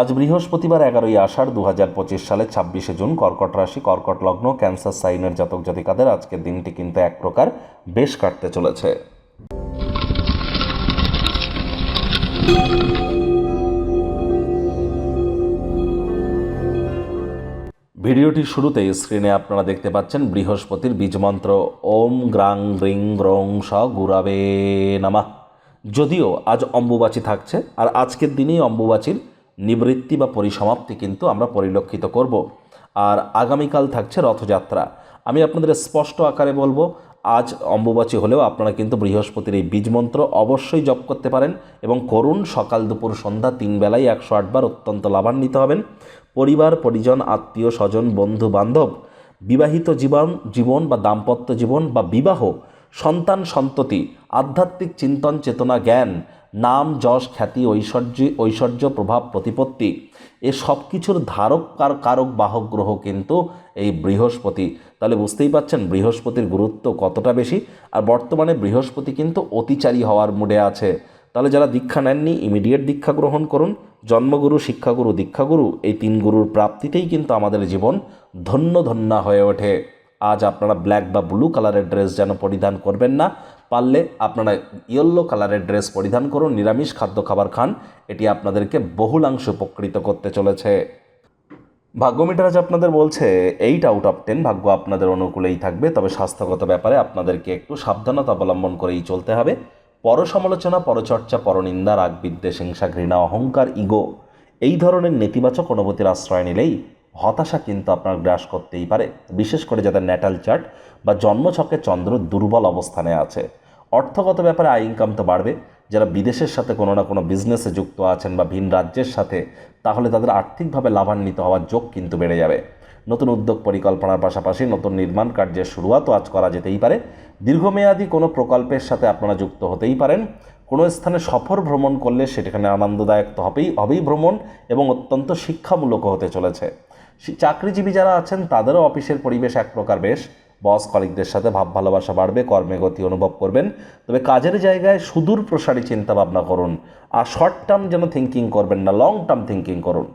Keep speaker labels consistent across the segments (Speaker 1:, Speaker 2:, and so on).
Speaker 1: আজ বৃহস্পতিবার এগারোই আষাঢ় দু হাজার পঁচিশ সালের ছাব্বিশে জুন কর্কট রাশি, কর্কট লগ্ন, ক্যান্সার সাইনের জাতক জাতিকাদের আজকের দিনটি কিন্তু এক প্রকার বেশ কাটতে চলেছে। ভিডিওটির শুরুতেই স্ক্রিনে আপনারা দেখতে পাচ্ছেন বৃহস্পতির বীজমন্ত্র ওম গ্রাং গ্রিং গ্রং স গুরাবে নামা। যদিও আজ অম্বুবাচী থাকছে, আর আজকের দিনেই অম্বুবাচীর নিবৃত্তি বা পরিসমাপ্তি কিন্তু আমরা পরিলক্ষিত করব। আর আগামীকাল থাকছে রথযাত্রা। আমি আপনাদের স্পষ্ট আকারে বলব, আজ অম্বুবাচী হলেও আপনারা কিন্তু বৃহস্পতির এই বীজমন্ত্র অবশ্যই জপ করতে পারেন এবং করুন, সকাল দুপুর সন্ধ্যা তিন বেলায় একশো আটবার অত্যন্ত লাভান্বিত হবেন। পরিবার, পরিজন, আত্মীয়, স্বজন, বন্ধু, বান্ধব, বিবাহিত জীবন জীবন বা দাম্পত্য জীবন বা বিবাহ, সন্তান সন্ততি, আধ্যাত্মিক চিন্তন, চেতনা, জ্ঞান নাম, যশ, খ্যাতি, ঐশ্বর্য ঐশ্বর্য, প্রভাব, প্রতিপত্তি, এ সব কিছুর ধারক কার, কারক, বাহক, গ্রহ কিন্তু এই বৃহস্পতি। তাহলে বুঝতেই পাচ্ছেন বৃহস্পতির গুরুত্ব কতটা বেশি, আর বর্তমানে বৃহস্পতি কিন্তু অতিচারী হওয়ার মুডে আছে। তাহলে যারা দীক্ষা নেননি ইমিডিয়েট দীক্ষা গ্রহণ করুন। জন্মগুরু, শিক্ষাগুরু, দীক্ষাগুরু, এই তিন গুরুর প্রাপ্তিতেই কিন্তু আমাদের জীবন ধন্য ধন্য হয়ে ওঠে। আজ আপনারা ব্ল্যাক বা ব্লু কালারের ড্রেস যেন পরিধান করবেন না পারলে আপনারা ইয়েলো কালারের ড্রেস পরিধান করুন, নিরামিষ খাদ্য খাবার খান, এটি আপনাদেরকে বহুলাংশে উপকৃত করতে চলেছে। ভাগ্য মিটার আজ আপনাদের বলছে এইট আউট অফ টেন ভাগ্য আপনাদের অনুকূলেই থাকবে, তবে স্বাস্থ্যগত ব্যাপারে আপনাদেরকে একটু সাবধানতা অবলম্বন করেই চলতে হবে। পর সমালোচনা পরচর্চা, পরনিন্দা রাগ বিদ্বেষ হিংসা, ঘৃণা, অহংকার ইগো এই ধরনের নেতিবাচক অনুভূতির আশ্রয় নিলেই হতাশা কিন্তু আপনার গ্রাস করতেই পারে, বিশেষ করে যাদের ন্যাটাল চার্ট বা জন্মছকে চন্দ্র দুর্বল অবস্থানে আছে। অর্থগত ব্যাপারে আয় ইনকাম তো বাড়বে, যারা বিদেশের সাথে কোনো না কোনো বিজনেসে যুক্ত আছেন বা ভিন রাজ্যের সাথে, তাহলে তাদের আর্থিকভাবে লাভান্বিত হওয়ার যোগ কিন্তু বেড়ে যাবে। নতুন উদ্যোগ পরিকল্পনার পাশাপাশি নতুন নির্মাণ কার্যের শুরুয়াতও আজ করা যেতেই পারে। দীর্ঘমেয়াদী কোনো প্রকল্পের সাথে আপনারা যুক্ত হতেই পারেন। কোনো স্থানে সফর ভ্রমণ করলে সেখানে আনন্দদায়ক তো হবেই হবেই ভ্রমণ এবং অত্যন্ত শিক্ষামূলক হতে চলেছে। চাকরিজীবী যারা আছেন, তাদেরও অফিসের পরিবেশ এক প্রকার বেশ। বস কলিকদের সাথে ভাব ভালোবাসা বাড়বে, কর্মে গতি অনুভব করবেন। তবে কাজের জায়গায় সুদূর প্রসারী চিন্তা ভাবনা করুন। আর শর্ট টার্ম যেন থিঙ্কিং করবেন না লং টার্ম থিঙ্কিং করুন।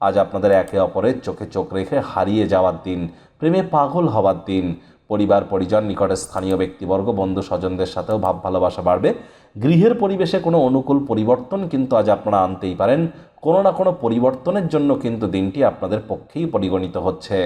Speaker 1: আজ আপনাদের একে অপরের চোখে চোখ রেখে হারিয়ে যাওয়ার দিন, প্রেমে পাগল হওয়ার দিন। পরিবার, পরিজন নিকটে স্থানীয় ব্যক্তিবর্গ, বন্ধু স্বজনদের সাথেও ভাব ভালোবাসা বাড়বে। গৃহের পরিবেশে কোনো অনুকূল পরিবর্তন কিন্তু আজ আপনারা আনতেই পারেন। কোনো না কোনো পরিবর্তনের জন্য কিন্তু দিনটি আপনাদের পক্ষেই পরিগণিত হচ্ছে।